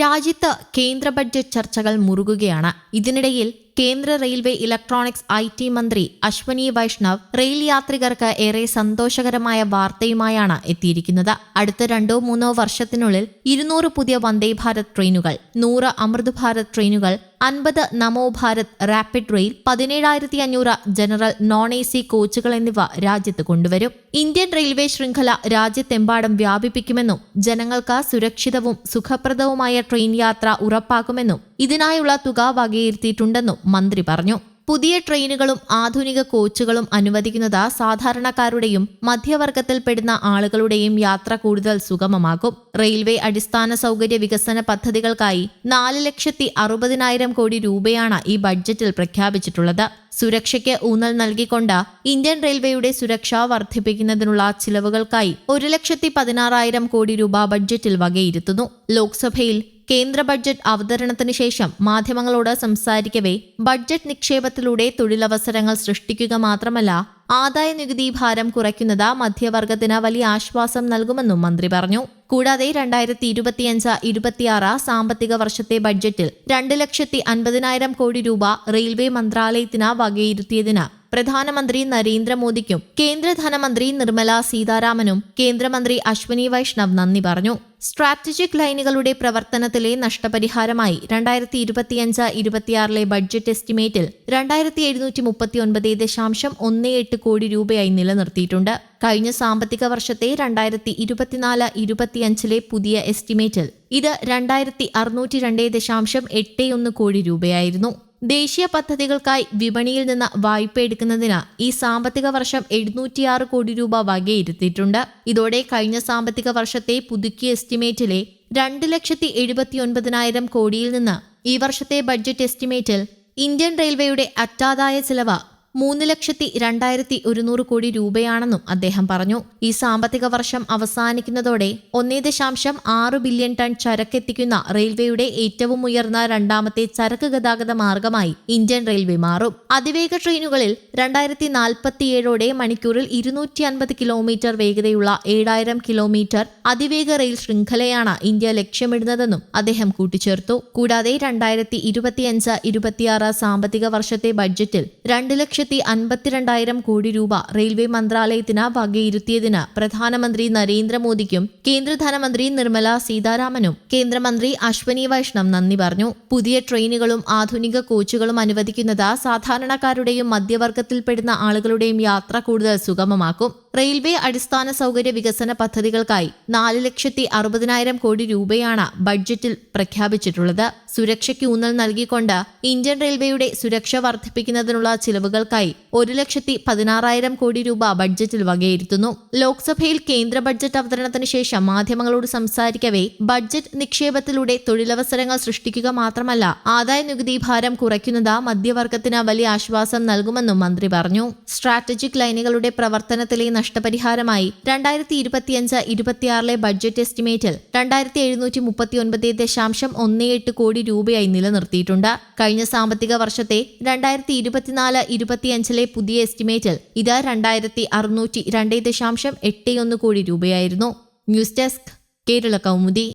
രാജ്യത്ത് കേന്ദ്ര ബഡ്ജറ്റ് ചർച്ചകൾ മുറുകുകയാണ്. ഇതിനിടയിൽ കേന്ദ്ര റെയിൽവേ ഇലക്ട്രോണിക്സ് ഐ ടി മന്ത്രി അശ്വനി വൈഷ്ണവ് റെയിൽ യാത്രികർക്ക് ഏറെ സന്തോഷകരമായ വാർത്തയുമായാണ് എത്തിയിരിക്കുന്നത്. അടുത്ത രണ്ടോ മൂന്നോ വർഷത്തിനുള്ളിൽ ഇരുന്നൂറ് പുതിയ വന്ദേ ഭാരത് ട്രെയിനുകൾ നൂറ് അമൃത് ഭാരത് ട്രെയിനുകൾ അൻപത് നമോ ഭാരത് റാപ്പിഡ് റെയിൽ പതിനേഴായിരത്തി അഞ്ഞൂറ് ജനറൽ നോൺ എ സി കോച്ചുകൾ എന്നിവ രാജ്യത്ത് കൊണ്ടുവരും. ഇന്ത്യൻ റെയിൽവേ ശൃംഖല രാജ്യത്തെമ്പാടും വ്യാപിപ്പിക്കുമെന്നും ജനങ്ങൾക്ക് സുരക്ഷിതവും സുഖപ്രദവുമായ ട്രെയിൻ യാത്ര ഉറപ്പാക്കുമെന്നും ഇതിനായുള്ള തുക വകയിരുത്തിയിട്ടുണ്ടെന്നും മന്ത്രി പറഞ്ഞു. പുതിയ ട്രെയിനുകളും ആധുനിക കോച്ചുകളും അനുവദിക്കുന്നത് സാധാരണക്കാരുടെയും മധ്യവർഗത്തിൽപ്പെടുന്ന ആളുകളുടെയും യാത്ര കൂടുതൽ സുഗമമാകും റെയിൽവേ അടിസ്ഥാന സൗകര്യ വികസന പദ്ധതികൾക്കായി നാല് ലക്ഷത്തി അറുപതിനായിരം കോടി രൂപയാണ് ഈ ബഡ്ജറ്റിൽ പ്രഖ്യാപിച്ചിട്ടുള്ളത്. സുരക്ഷയ്ക്ക് ഊന്നൽ നൽകിക്കൊണ്ട് ഇന്ത്യൻ റെയിൽവേയുടെ സുരക്ഷ വർദ്ധിപ്പിക്കുന്നതിനുള്ള ചിലവുകൾക്കായി ഒരു ലക്ഷത്തി പതിനാറായിരം കോടി രൂപ ബഡ്ജറ്റിൽ വകയിരുത്തുന്നു. ലോക്സഭയിൽ കേന്ദ്ര ബഡ്ജറ്റ് അവതരണത്തിന് ശേഷം മാധ്യമങ്ങളോട് സംസാരിക്കവേ ബഡ്ജറ്റ് നിക്ഷേപത്തിലൂടെ തൊഴിലവസരങ്ങൾ സൃഷ്ടിക്കുക മാത്രമല്ല ആദായ നികുതി ഭാരം കുറയ്ക്കുന്നത് മധ്യവർഗത്തിന് വലിയ ആശ്വാസം നൽകുമെന്നും മന്ത്രി പറഞ്ഞു. കൂടാതെ രണ്ടായിരത്തി ഇരുപത്തിയഞ്ച് ഇരുപത്തിയാറ് സാമ്പത്തിക വർഷത്തെ ബഡ്ജറ്റിൽ രണ്ട് ലക്ഷത്തി അൻപതിനായിരം കോടി രൂപ റെയിൽവേ മന്ത്രാലയത്തിന് വകയിരുത്തിയതിന് പ്രധാനമന്ത്രി നരേന്ദ്രമോദിക്കും കേന്ദ്ര ധനമന്ത്രി നിർമ്മല സീതാരാമനും കേന്ദ്രമന്ത്രി അശ്വനി വൈഷ്ണവ് നന്ദി പറഞ്ഞു. സ്ട്രാറ്റജിക് ലൈനുകളുടെ പ്രവർത്തനത്തിലെ നഷ്ടപരിഹാരമായി രണ്ടായിരത്തി ഇരുപത്തിയഞ്ച് ഇരുപത്തിയാറിലെ ബഡ്ജറ്റ് എസ്റ്റിമേറ്റിൽ രണ്ടായിരത്തി എഴുന്നൂറ്റി മുപ്പത്തി ഒൻപത് ദശാംശം ഒന്ന് എട്ട് കോടി രൂപയായി നിലനിർത്തിയിട്ടുണ്ട്. കഴിഞ്ഞ സാമ്പത്തിക വർഷത്തെ രണ്ടായിരത്തി ഇരുപത്തിനാല് ഇരുപത്തിയഞ്ചിലെ പുതിയ എസ്റ്റിമേറ്റിൽ ഇത് രണ്ടായിരത്തി അറുന്നൂറ്റി രണ്ട് ദശാംശം എട്ട് ഒന്ന് കോടി രൂപയായിരുന്നു. ദേശീയ പദ്ധതികൾക്കായി വിപണിയിൽ നിന്ന് വായ്പ എടുക്കുന്നതിന് ഈ സാമ്പത്തിക വർഷം എഴുന്നൂറ്റിയാറ് കോടി രൂപ വകയിരുത്തിയിട്ടുണ്ട്. ഇതോടെ കഴിഞ്ഞ സാമ്പത്തിക വർഷത്തെ പുതുക്കിയ എസ്റ്റിമേറ്റിലെ രണ്ട് ലക്ഷത്തി എഴുപത്തി ഒൻപതിനായിരം കോടിയിൽ നിന്ന് ഈ വർഷത്തെ ബഡ്ജറ്റ് എസ്റ്റിമേറ്റിൽ ഇന്ത്യൻ റെയിൽവേയുടെ അറ്റാദായ ചിലവ് മൂന്ന് ലക്ഷത്തി രണ്ടായിരത്തി ഒരുന്നൂറ് കോടി രൂപയാണെന്നും അദ്ദേഹം പറഞ്ഞു. ഈ സാമ്പത്തിക വർഷം അവസാനിക്കുന്നതോടെ ഒന്നേ ദശാംശം ആറ് ബില്യൺ ടൺ ചരക്കെത്തിക്കുന്ന റെയിൽവേയുടെ ഏറ്റവും ഉയർന്ന രണ്ടാമത്തെ ചരക്ക് ഗതാഗത മാർഗമായി ഇന്ത്യൻ റെയിൽവേ മാറും. അതിവേഗ ട്രെയിനുകളിൽ രണ്ടായിരത്തി നാൽപ്പത്തിയേഴോടെ മണിക്കൂറിൽ ഇരുന്നൂറ്റി അൻപത് കിലോമീറ്റർ വേഗതയുള്ള ഏഴായിരം കിലോമീറ്റർ അതിവേഗ റെയിൽ ശൃംഖലയാണ് ഇന്ത്യ ലക്ഷ്യമിടുന്നതെന്നും അദ്ദേഹം കൂട്ടിച്ചേർത്തു. കൂടാതെ രണ്ടായിരത്തി ഇരുപത്തിയഞ്ച് ഇരുപത്തിയാറ് സാമ്പത്തിക വർഷത്തെ ബഡ്ജറ്റിൽ രണ്ട് ലക്ഷത്തി അൻപത്തിരണ്ടായിരം കോടി രൂപ റെയിൽവേ മന്ത്രാലയത്തിന് വകയിരുത്തിയതിന് പ്രധാനമന്ത്രി നരേന്ദ്രമോദിക്കും കേന്ദ്ര ധനമന്ത്രി നിർമ്മല സീതാരാമനും കേന്ദ്രമന്ത്രി അശ്വനി വൈഷ്ണവ് നന്ദി പറഞ്ഞു. പുതിയ ട്രെയിനുകളും ആധുനിക കോച്ചുകളും അനുവദിക്കുന്നത് സാധാരണക്കാരുടെയും മധ്യവർഗത്തിൽപ്പെടുന്ന ആളുകളുടെയും യാത്ര കൂടുതൽ സുഗമമാക്കും. റെയിൽവേ അടിസ്ഥാന സൗകര്യ വികസന പദ്ധതികൾക്കായി നാല് ലക്ഷത്തി അറുപതിനായിരം കോടി രൂപയാണ് ബഡ്ജറ്റിൽ പ്രഖ്യാപിച്ചിട്ടുള്ളത്. സുരക്ഷയ്ക്ക് ഊന്നൽ നൽകിക്കൊണ്ട് ഇന്ത്യൻ റെയിൽവേയുടെ സുരക്ഷ വർദ്ധിപ്പിക്കുന്നതിനുള്ള ചിലവുകൾക്കായി ഒരു ലക്ഷത്തി പതിനാറായിരം കോടി രൂപ ബഡ്ജറ്റിൽ വകയിരുത്തുന്നു. ലോക്സഭയിൽ കേന്ദ്ര ബഡ്ജറ്റ് അവതരണത്തിന് ശേഷം മാധ്യമങ്ങളോട് സംസാരിക്കവേ ബഡ്ജറ്റ് നിക്ഷേപത്തിലൂടെ തൊഴിലവസരങ്ങൾ സൃഷ്ടിക്കുക മാത്രമല്ല ആദായ നികുതി ഭാരം കുറയ്ക്കുന്നത് മധ്യവർഗത്തിന് വലിയ ആശ്വാസം നൽകുമെന്നും മന്ത്രി പറഞ്ഞു. സ്ട്രാറ്റജിക് ലൈനുകളുടെ പ്രവർത്തനത്തിലെ നഷ്ടപരിഹാരമായി രണ്ടായിരത്തി ഇരുപത്തിയഞ്ച് ഇരുപത്തിയാറിലെ ബഡ്ജറ്റ് എസ്റ്റിമേറ്റിൽ രണ്ടായിരത്തി എഴുന്നൂറ്റി മുപ്പത്തി ഒൻപത് ദശാംശം ഒന്ന് എട്ട് കോടി രൂപയായി നിലനിർത്തിയിട്ടുണ്ട്. കഴിഞ്ഞ സാമ്പത്തിക വർഷത്തെ രണ്ടായിരത്തി ഇരുപത്തിനാല് ഇരുപത്തിയഞ്ചിലെ പുതിയ എസ്റ്റിമേറ്റിൽ ഇത് രണ്ടായിരത്തി അറുന്നൂറ്റി രണ്ട് ദശാംശം എട്ട് ഒന്ന് കോടി രൂപയായിരുന്നു. News desk Kerala Kaumudi.